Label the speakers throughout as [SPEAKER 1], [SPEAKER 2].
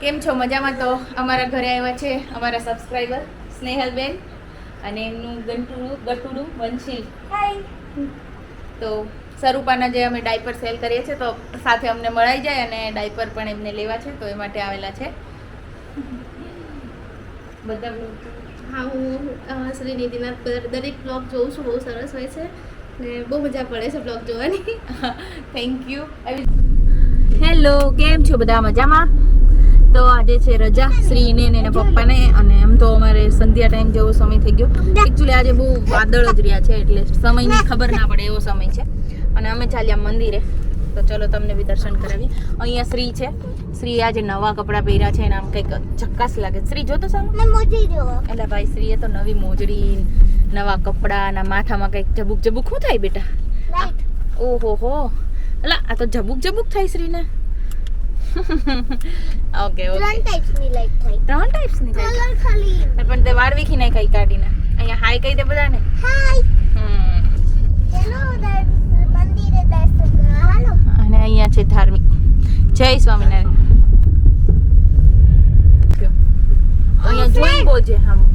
[SPEAKER 1] કેમ છો? મજામાં તો? અમારા ઘરે આવ્યા છે અમારા સબસ્ક્રાઈબર સ્નેહલબેન અને એમનું ગંટુડું ગટુડું વંશી તો સ્વરૂપાના જે અમે ડાયપર સેલ કરીએ છીએ તો સાથે અમને મળાઈ જાય અને ડાયપર પણ એમને લેવા છે તો એ માટે આવેલા છે. બધા
[SPEAKER 2] હા હું શ્રી નિધિનાથ પર દરેક બ્લોગ જોઉં છું બહુ સરસ હોય છે ને બહુ મજા પડે છે બ્લોગ જોવાની.
[SPEAKER 1] થેન્ક યુ હેલો કેમ છો? બધા મજામાં? તો આજે છે રજા શ્રીને ને એના પપ્પાને અને એમ તો અમારે સંધ્યા ટાઈમ જેવો સમય થઈ ગયો. એકચ્યુઅલી આજે બહુ વાદળ જ રહ્યા છે એટલે સમયની ખબર ના પડે એવો સમય છે. અને અમે ચાલ્યા મંદિરે. તો ચલો તમને બી દર્શન કરાવીએ. અહીંયા શ્રી છે. શ્રી આજે નવા કપડાં પહેર્યા છે અને આમ કંઈક ચક્કાસ લાગે. શ્રી જોતો સામે. એટલે ભાઈ શ્રીએ તો નવી મોજડી નવા કપડાં ના માથામાં કંઈક જબુક જબુક શું થાય બેટા? ઓહો હો. એટલે આ તો જબુક જબુક થાય શ્રીને. ઓકે ઓકે ત્રણ ટાઈપ્સની થાય. પણ તે વાળ વીખી નાખ કઈ કાઢીને. અહીંયા હાય કહી દે બધાને. હમ અને અહીંયા છે ધાર્મિક. જય સ્વામિનારાયણ. અહીંયા જોઈ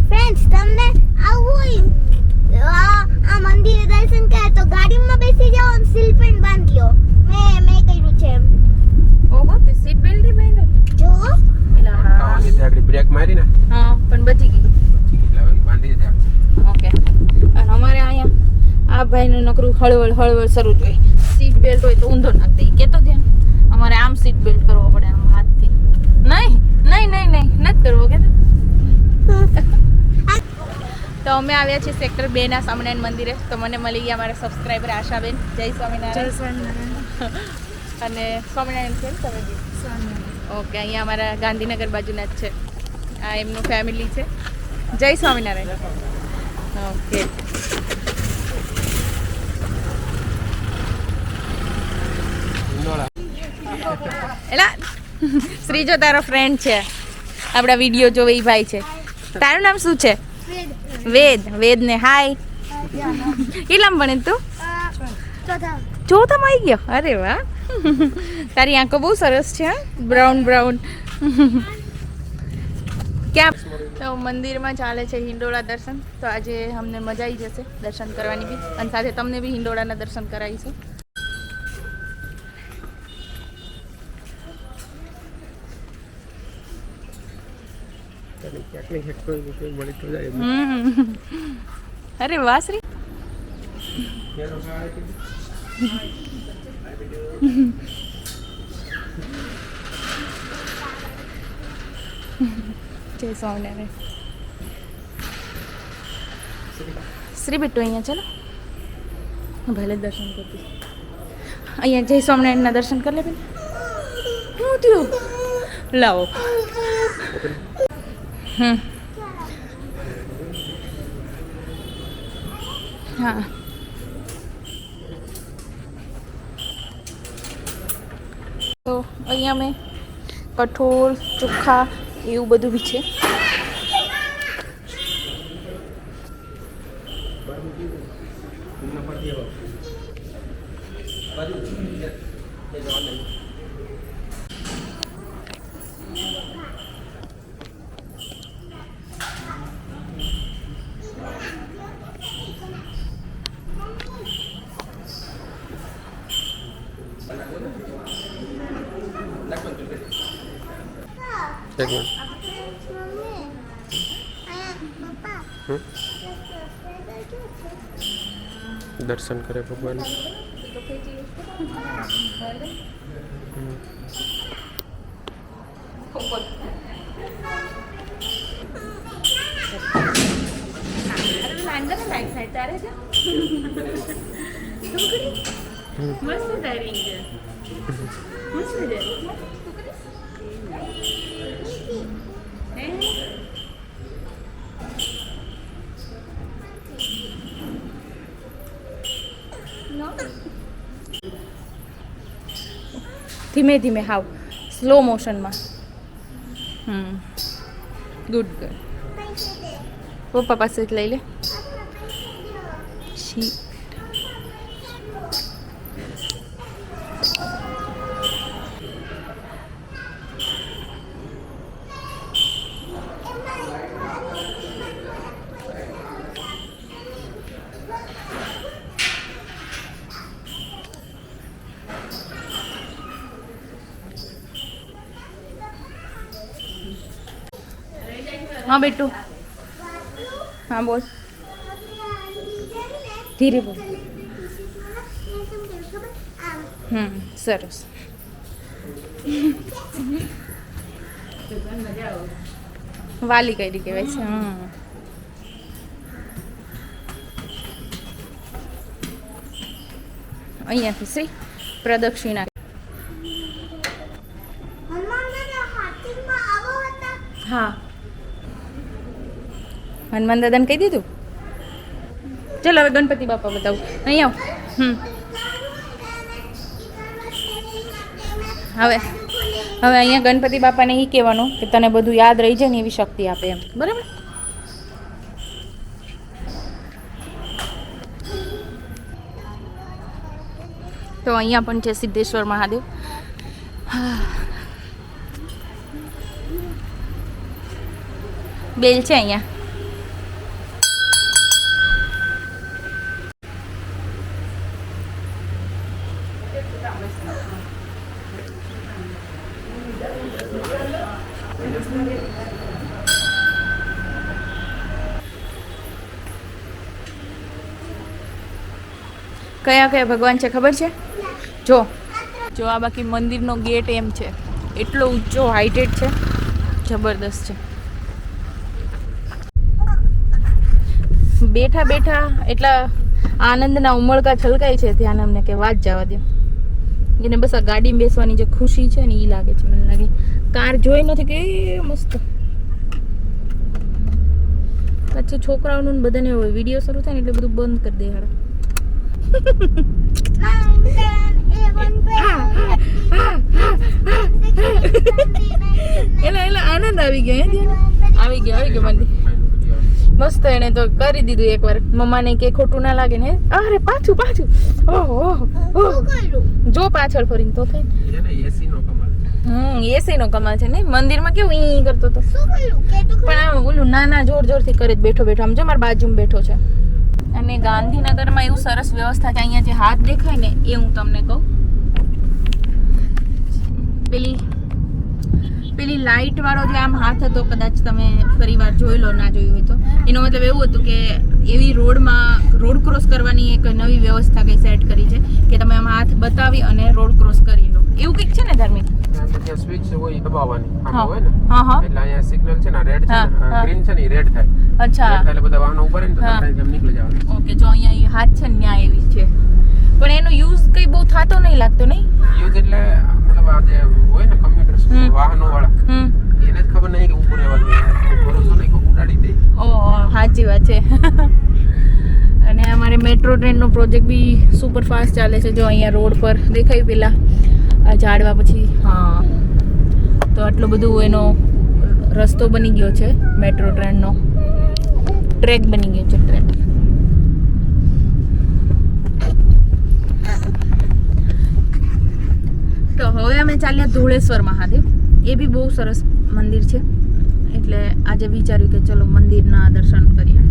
[SPEAKER 3] ફ્રેન્ડ્સ તમને આવું આ મંદિરે દર્શન કરે તો ગાડીમાં બેસી જાઓ અને સીલ પેન્ટ બાંધી લો મેં મેં કર્યું છે એમ.
[SPEAKER 1] સીટ બેલ્ટ બાંધ્યો
[SPEAKER 3] જો.
[SPEAKER 1] એલા હા.
[SPEAKER 4] આવવાની આગળ બ્રેક મારી ને?
[SPEAKER 1] હા પણ બચી ગઈ.
[SPEAKER 4] એટલે બાંધી દીધા.
[SPEAKER 1] ઓકે. અને અમારે અહીંયા આ ભાઈનું નકરું હળવળ હળવળ શરૂ જ સીટ બેલ્ટ હોય તો ઊંધો નાખ દે. કેતો ધ્યાન અમારે આમ સીટ બેલ્ટ કરવો પડે આમ હાથથી. નહીં નહીં નહીં નહીં. નથી કરવો કે તો? અમે આવ્યા છીએ સેક્ટર બે ના સ્વામિનારાયણ મંદિરે. તો મને મળી ગયા મારા સબસ્ક્રાઈબર આશાબેન. જય સ્વામિનારાયણ. અને સ્વામિનારાયણ છે તમે? ઓકે અહીંયા અમારા ગાંધીનગર બાજુના જ છે. આ એમનું ફેમિલી છે. જય સ્વામિનારાયણ. ઓકે. એલા શ્રીજો તારો ફ્રેન્ડ છે. આપણા વીડિયો જોવે એ ભાઈ છે. તારું નામ શું છે? વેદ. વેદ ને હાય કેટલામ ભણે તું?
[SPEAKER 3] ચોથા.
[SPEAKER 1] ચોથામાં આવી ગયો? અરે વાહ. તારી આંખો બહુ સરસ છે બ્રાઉન બ્રાઉન. ક્યાં? તો મંદિરમાં ચાલે છે હિંડોળા દર્શન. તો આજે અમને મજા આવી જશે દર્શન કરવાની બી. અને સાથે તમને બી હિંડોળાના દર્શન કરાવીશું અરે વાહ શ્રી. જય સ્વામિનારાયણ શ્રી બિટ્ટુ અહીંયા, ચાલો. હું ભલે દર્શન કરતી અહીંયા જય સ્વામિનારાયણના દર્શન કરી લે બેન. શું થયું? લાવો. હમ. હા તો અહીંયા મેં કઠોળ ચોખા એવું બધું બી છે.
[SPEAKER 4] એક દર્શન કરે ભગવાન.
[SPEAKER 1] મસ્ત તારી મસ્ત ધીમે ધીમે હાવ સ્લો મોશનમાં હમ. ગુડ ગુડ પપ્પા પાસે લઈ લે. શી હા, બેટુ. હા, બોલ. ધીરે બોલ. હમ, સરસ. વાલી કરી કહેવાય છે, હા. અહીંયાથી શ્રી પ્રદક્ષિણા. હા. હનુમાન દાદાને કહી દીધું? ચાલો હવે ગણપતિ બાપા બતાવું. અહીં આવ. હમ. હવે હવે અહીંયા ગણપતિ બાપાને એ કહેવાનું કે તને બધું યાદ રહી જાય ને એવી શક્તિ આપે એમ. બરાબર? તો અહીંયા પણ છે સિદ્ધેશ્વર મહાદેવ. બેલ છે અહીંયા. કયા કયા ભગવાન છે ખબર છે? જો. જો આ બાકી મંદિરનો ગેટ એમ છે. એટલો ઊંચો હાઇટેડ છે. જબરદસ્ત છે. બેઠા બેઠા એટલા આનંદના ઉમળકા છલકાય છે ત્યાં અમને કે વાત જવા દે. એને બસ આ ગાડીમાં બેસવાની જે ખુશી છે ને એ લાગે છે. મને લાગે કાર જોઈ નથી કે મસ્ત. પછી છોકરાઓનું બધાને વીડિયો શરૂ થાય ને એટલે બધું બંધ કરી દે હારે. એલા એલા આનંદ આવી ગયો આવી ગયો આવી ગયો મંદિર મસ્ત એને તો કરી દીધું એકવાર. મમ્માને કે ખોટું ના લાગે ને અરે પાછું પાછું. ઓહો જો પાછળ ફરીને તો
[SPEAKER 4] કમાલ
[SPEAKER 1] હમ એસી નો કમાલ છે ને. મંદિરમાં કેવું ઈ કરતો તો પણ આમ ઓલું નાના જોર જોરથી કરે જ બેઠો બેઠો. આમ જો મારા બાજુમાં બેઠો છે. અને ગાંધીનગરમાં એવું સરસ વ્યવસ્થા છે અહીંયા જે હાથ દેખાય ને એ હું તમને કહું. પેલી પેલી લાઇટ વાળો જે આમ હાથ હતો કદાચ તમે ફરી વાર જોઈ લો ના જોયું હોય તો. એનો મતલબ એવું હતું કે એવી રોડમાં રોડ ક્રોસ કરવાની એક નવી વ્યવસ્થા કઈ સેટ કરી છે કે તમે આમ હાથ બતાવી અને રોડ ક્રોસ કરી લો. એવું કંઈક છે ને ધાર્મિક
[SPEAKER 4] સ્વિચ હોય દબાવવાની.
[SPEAKER 1] હા. હા
[SPEAKER 4] એટલે અહીંયા સિગ્નલ છે ને રેડ છે. ગ્રીન છે ને રેડ થાય.
[SPEAKER 1] અચ્છા.
[SPEAKER 4] એટલે બધા વાહનો ઉપર ને તો નીકળી જવાનું.
[SPEAKER 1] ઓકે જો અહીંયા હાથ છે ને ન્યા એવી છે. પણ એનો યુઝ કઈ બહુ થતો નહીં લાગતો નહીં?
[SPEAKER 4] યુઝ એટલે મતલબ આ જે હોય ને કમ્પ્યુટર વાહનો વાળા એને જ ખબર નહીં કે ઉપર રહેવાનું ભરોસો નહીં કે ઉડાડી દે
[SPEAKER 1] ઓહો સાચી વાત છે. અને અમારે મેટ્રો ટ્રેનનો પ્રોજેક્ટ બી સુપર ફાસ્ટ ચાલે છે. જો અહીંયા રોડ પર દેખાયું પેલા આ ઝાડવા પછી. હા. તો આટલું બધું એનો રસ્તો બની ગયો છે મેટ્રો ટ્રેનનો ટ્રેક બની ગયો છે ટ્રેક તો હવે અમે ચાલ્યા ધોળેશ્વર મહાદેવ. એ બી બહુ સરસ મંદિર છે. એટલે આજે વિચાર્યું કે ચલો મંદિરના દર્શન કરીએ.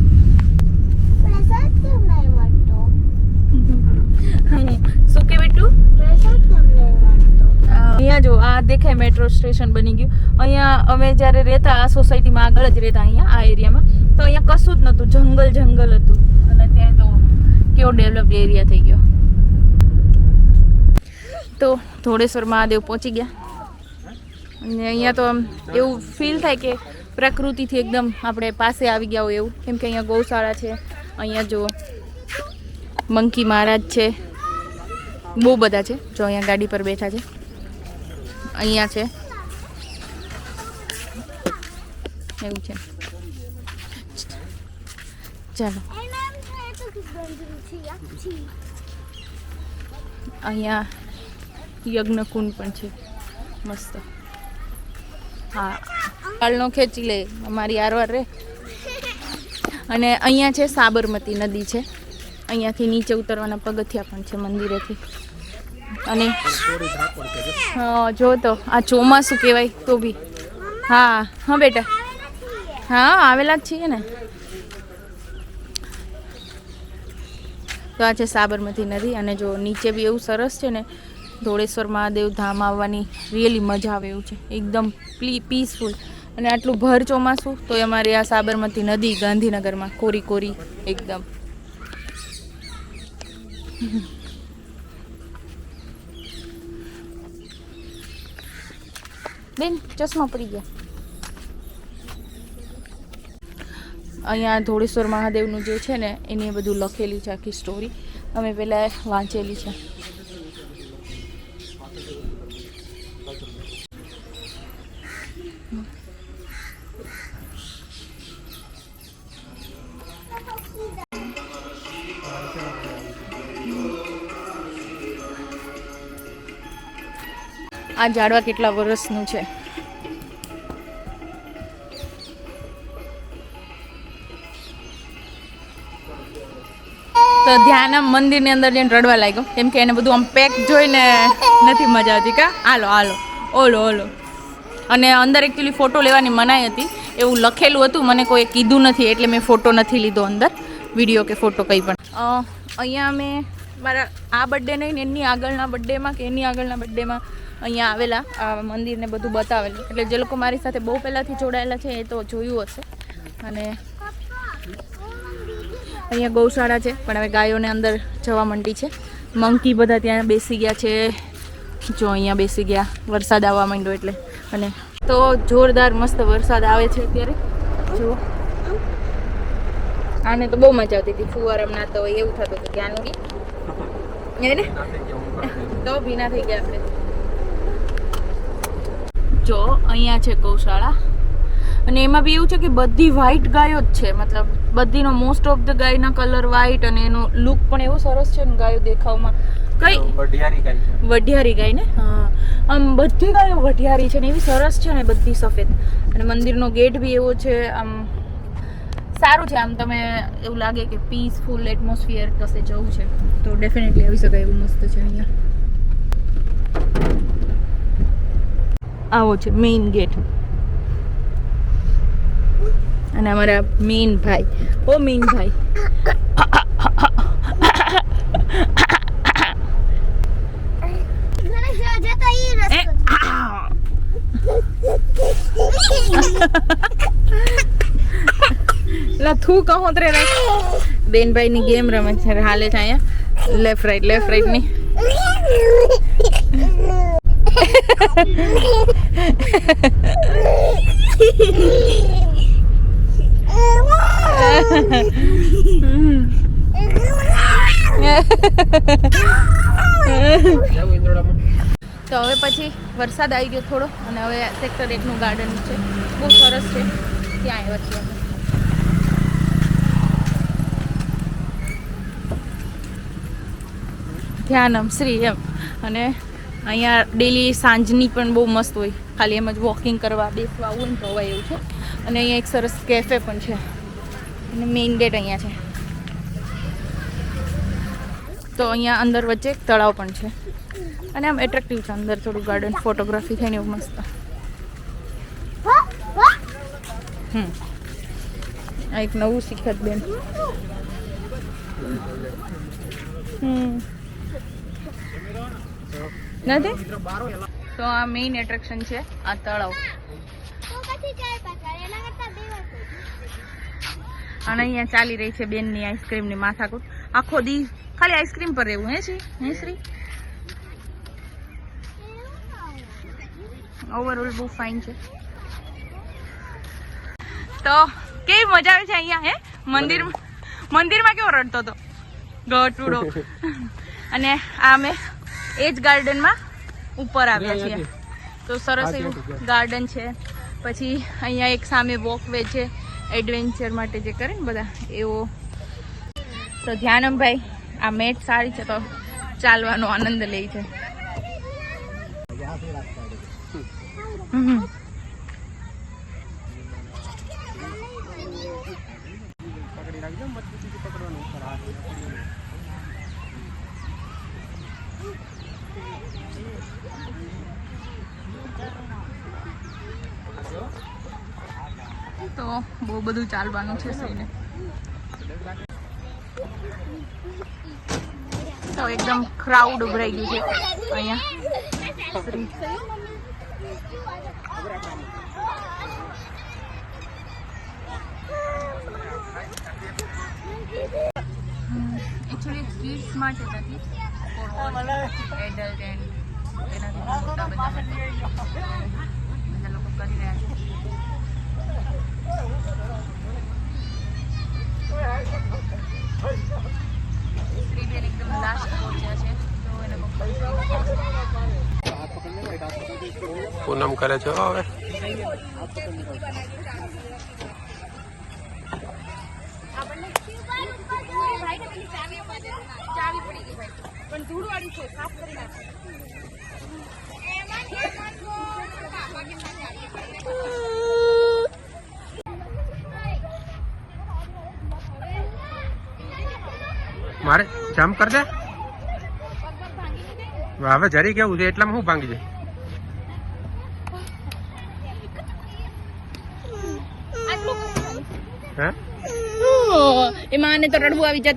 [SPEAKER 1] શું કે બેટું? અહીંયા જો, આ દેખાય મેટ્રો સ્ટેશન બની ગયું. અહીંયા અમે જ્યારે રહેતા આ સોસાયટીમાં આગળ જ રહેતા અહીંયા, આ એરિયામાં તો અહીંયા કશું જ નહોતું, જંગલ જંગલ હતું. અને અત્યારે તો કેવો ડેવલપ એરિયા થઈ ગયો. તો ધોળેશ્વર મહાદેવ પહોંચી ગયા. અને અહીંયા તો આમ એવું ફીલ થાય કે પ્રકૃતિથી એકદમ આપણે પાસે આવી ગયા હોય એવું. કેમ કે અહીંયા ગૌશાળા છે, અહીંયા જો મંકી મહારાજ છે. બહુ બધા છે, જો અહીંયા ગાડી પર બેઠા છે. અહીંયા છે. એવું છે. ચાલો. અહીંયા યજ્ઞકુંડ પણ છે. મસ્ત. હા. કાળનો ખેંચી લે, અમારી આરવાર રે. અને અહીંયા છે સાબરમતી નદી છે. અહીંયાથી નીચે ઉતરવાના પગથિયા પણ છે મંદિરેથી. અને જો તો, આ ચોમાસું કહેવાય તો બી. હા હા બેટા. હા, આવેલા જ છીએ ને. તો આ છે સાબરમતી નદી અને જો નીચે બી એવું સરસ છે ને, ધોળેશ્વર મહાદેવ ધામ આવવાની રિયલી મજા આવે એવું છે. એકદમ પીસફુલ અને આટલું ભર ચોમાસું, તો અમારી આ સાબરમતી નદી ગાંધીનગરમાં કોરી કોરી એકદમ. બેન, ચશ્મા પડી ગયા. અહીંયા ધોળેશ્વર મહાદેવનું જે છે ને, એની બધું લખેલી છે આખી સ્ટોરી અમે પહેલાં વાંચેલી છે. આ ઝાડવા કેટલા વર્ષનું છે? તો ધ્યાન આમ મંદિરની અંદર જઈને રડવા લાગ્યો. કેમ કે એને બધું આમ પેક જોઈને નથી મજા આવતી. કા? હાલો હાલો. ઓલો ઓલો. અને અંદર એકચ્યુઅલી ફોટો લેવાની મનાઈ હતી. એવું લખેલું હતું. મને કોઈ કીધું નથી. એટલે મેં ફોટો નથી લીધો અંદર. વીડિયો કે ફોટો કંઈ પણ. અહીંયા મેં મારા આ બર્થડે નહીં ને એની આગળના બર્થડેમાં કે એની આગળના બર્થડેમાં અહીંયા આવેલા. આ મંદિરને બધું બતાવેલું. એટલે જે લોકો મારી સાથે બહુ પહેલાંથી જોડાયેલા છે એ તો જોયું હશે. અને અહીંયા ગૌશાળા છે, પણ હવે ગાયોને અંદર જવા માંડી છે. મંકી બધા ત્યાં બેસી ગયા છે. જો અહીંયા બેસી ગયા, વરસાદ આવવા માંડ્યો એટલે. અને તો જોરદાર મસ્ત વરસાદ આવે છે અત્યારે. જુઓ આને તો બહુ મજા આવતી હતી. ફુવારામ નાતા હોય એવું થતું હતું ક્યાંનું બી. ને? તો ભીના થઈ ગયા આપણે. જો, અહીંયા છે ગૌશાળા. અને એમાં બી એવું છે કે બધી વ્હાઈટ ગાયો જ છે. મતલબ બધીનો મોસ્ટ ઓફ ધ ગાયના કલર વ્હાઈટ અને એનો લુક પણ એવો સરસ છે ને ગાયો દેખાવમાં. કઈ?
[SPEAKER 4] વઢિયારી ગાય
[SPEAKER 1] વઢિયારી ગાય ને? હા. આમ બધી ગાયો વઢિયારી છે ને એવી સરસ છે ને બધી સફેદ. અને મંદિરનો ગેટ બી એવો છે આમ સારું છે. આમ તમે એવું લાગે કે પીસફુલ એટમોસ્ફિયર કશે જવું છે. તો ડેફિનેટલી આવી શકાય એવું મસ્ત છે અહીંયા. આવો છે મેઇન ગેટ અને અમારા મીનભાઈ ઓ મીનભાઈ ભાઈ
[SPEAKER 3] મને જતો ઈ
[SPEAKER 1] એ,
[SPEAKER 3] રસ્તો
[SPEAKER 1] આ. લા થૂ કહો તરે બેનભાઈ ની ગેમ રમે છે હાલે છે અહીંયા લેફ્ટ રાઈટ લેફ્ટ
[SPEAKER 4] રાઈટની?
[SPEAKER 1] તો હવે પછી વરસાદ આવી ગયો થોડો અને હવે સેક્ટર એકનું ગાર્ડન છે. બહુ સરસ છે. ત્યાં આવ્યા છીએ અમે. ધ્યાનમ, શ્રી એમ. અને અહીંયા ડેલી સાંજની પણ બહુ મસ્ત હોય. ખાલી એમ જ વોકિંગ કરવા બેસવા આવું ને તો અવાય એવું છે. અને અહીંયા એક સરસ કેફે પણ છે. અને મેઇન ગેટ અહીંયા છે. તો અહીંયા અંદર વચ્ચે એક તળાવ પણ છે. અને આમ એટ્રેક્ટિવ છે અંદર થોડું ગાર્ડન ફોટોગ્રાફી થઈને એવું મસ્ત. હમ. આ એક નવું શીખત બેન. હમ. નથી? તો આ મેઇન એટ્રેક્શન છે આ તળાવ. અને અહીંયા ચાલી રહી છે બેનની આઈસ્ક્રીમની માથાકૂટ. આખો દી ખાલી આઈસ્ક્રીમ પર રહેવું હે શ્રી હે શ્રી? ઓવરઓલ બહુ ફાઇન છે. તો કેવી મજા આવે છે અહીંયા હે? મંદિર મંદિરમાં કેવો રડતો હતો? ગટુડો અને આ અમે એ જ ગાર્ડનમાં ઉપર આવ્યા છીએ. તો સરસ એવું ગાર્ડન છે. પછી અહીંયા એક સામે વોકવે છે એડવેન્ચર માટે જે કરે ને બધા એવો. તો ધ્યાનમભાઈ આ મેટ સારી છે તો ચાલવાનો આનંદ લે છે.
[SPEAKER 4] પકડી
[SPEAKER 1] તો બહુ બધું ચાલવાનું છે સઈને તો એકદમ ક્રાઉડ ઉભરાઈ ગયું છે અહીંયા. શ્રી એકચ્યુઅલી માટે નથી. હતી એડલ્ટ એન્ડ એનાથી મોટા બધા માટે. બધા લોકો કરી રહ્યા છે શ્રીબેન એકદમ લાસ્ટ પહોંચ્યા છે તો એને પપ્પા
[SPEAKER 4] પૂનમ કરે છે હો હવે
[SPEAKER 1] પણ ધૂળવાળી છે સાફ કરી નાખો.
[SPEAKER 4] મારે જમ્પ કર દે. હવે જરી કેવું છે એટલામાં શું ભાંગી જાય? હે?
[SPEAKER 1] એમાં આને તો રડવું આવી જતું